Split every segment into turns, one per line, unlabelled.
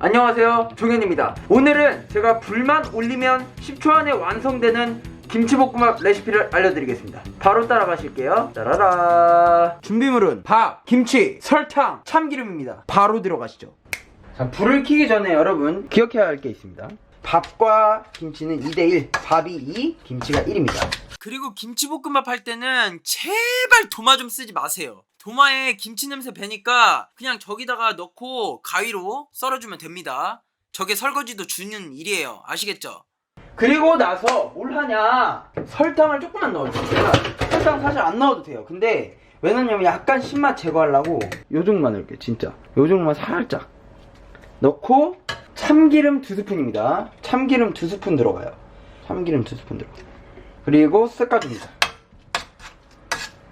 안녕하세요. 종현입니다. 오늘은 제가 불만 올리면 10초 안에 완성되는 김치볶음밥 레시피를 알려드리겠습니다. 바로 따라가실게요. 따라라. 준비물은 밥, 김치, 설탕, 참기름입니다. 바로 들어가시죠. 자 불을 켜기 전에 여러분 기억해야 할 게 있습니다. 밥과 김치는 2대1 밥이 2, 김치가 1입니다.
그리고 김치볶음밥 할 때는 제발 도마 좀 쓰지 마세요. 도마에 김치 냄새 배니까 그냥 저기다가 넣고 가위로 썰어주면 됩니다. 저게 설거지도 주는 일이에요. 아시겠죠?
그리고 나서 뭘 하냐? 설탕을 조금만 넣어주세요 설탕 사실 안 넣어도 돼요. 근데 왜 넣냐면 약간 신맛 제거하려고 요 정도만 넣을게요 진짜 요 정도만 살짝 넣고 참기름 두 스푼입니다. 참기름 두 스푼 들어가요. 참기름 두 스푼 들어가요. 그리고 섞어줍니다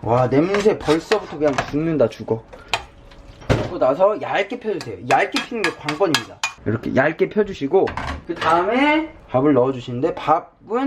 와 냄새 벌써부터 그냥 죽는다 죽어. 그리고 나서 얇게 펴주세요. 얇게 피는 게 관건입니다. 이렇게 얇게 펴주시고 그 다음에 밥을 넣어주시는데 밥은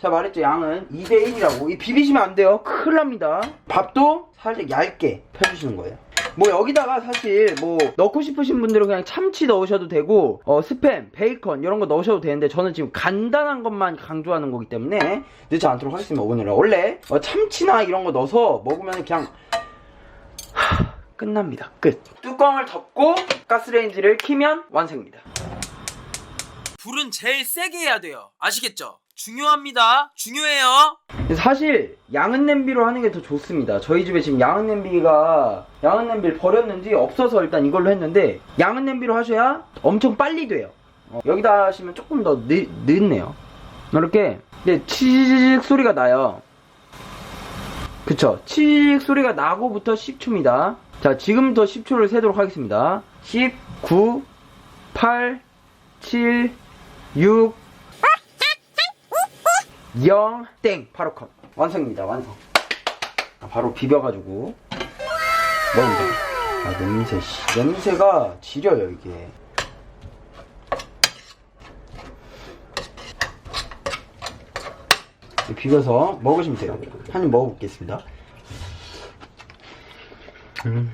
제가 말했죠 양은 2대1이라고. 이 비비시면 안 돼요. 큰일 납니다. 밥도 살짝 얇게 펴주시는 거예요 뭐 여기다가 사실 뭐 넣고 싶으신 분들은 그냥 참치 넣으셔도 되고 어 스팸, 베이컨 이런 거 넣으셔도 되는데 저는 지금 간단한 것만 강조하는 거기 때문에 늦지 않도록 하겠습니다 오늘은 원래 어, 참치나 이런 거 넣어서 먹으면 그냥 하, 끝납니다 끝 뚜껑을 덮고 가스레인지를 키면 완성입니다
불은 제일 세게 해야 돼요. 아시겠죠? 중요합니다. 중요해요.
사실 양은 냄비로 하는 게 더 좋습니다. 저희 집에 지금 양은 냄비가 양은 냄비를 버렸는지 없어서 일단 이걸로 했는데 양은 냄비로 하셔야 엄청 빨리 돼요. 어, 여기다 하시면 조금 더 늦, 늦네요. 이렇게 이제 치익 소리가 나요. 그쵸? 치익 소리가 나고부터 10초입니다. 자, 지금부터 10초를 세도록 하겠습니다. 10, 9, 8, 7, 6, 0, 땡! 바로 컷. 완성입니다, 완성. 아, 바로 비벼가지고. 먹으면 돼. 아, 냄새, 씨. 냄새가 지려요, 이게. 비벼서 먹으시면 돼요. 한 입 먹어보겠습니다. 음.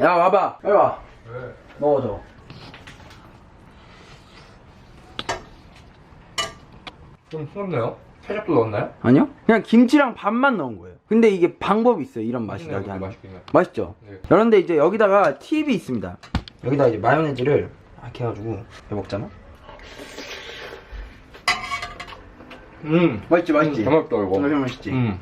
야, 와봐. 빨리 와.
왜?
먹어줘.
좀 싱겁네요. 케첩도 넣었나요?
아니요? 그냥 김치랑 밥만 넣은 거예요. 근데 이게 방법이 있어요. 이런 맛이 나게 하는.
맛있긴 해.
맛있죠?
네.
그런데 이제 여기다가 팁이 있습니다. 여기다 이제 마요네즈를 이렇게 해가지고 해 먹잖아?
음.
맛있지, 맛있지?
음, 잘 맛있다, 이거.
정말 맛있지?
음.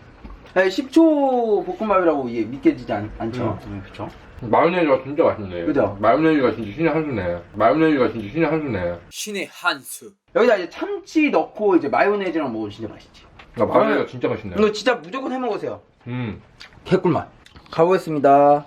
네, 10초 볶음밥이라고 이게 믿겨지지 않, 않죠? 음, 그쵸?
마요네즈가 진짜 맛있네.
그죠?
마요네즈가 진짜 신의 한 수네. 마요네즈가 진짜 신의 한 수네.
신의 한수.
여기다 이제 참치 넣고 이제 마요네즈랑 먹으면 진짜 맛있지.
나 마요네즈가 진짜 맛있네.
이거 진짜 무조건 해 먹으세요.
음.
개꿀맛. 가보겠습니다.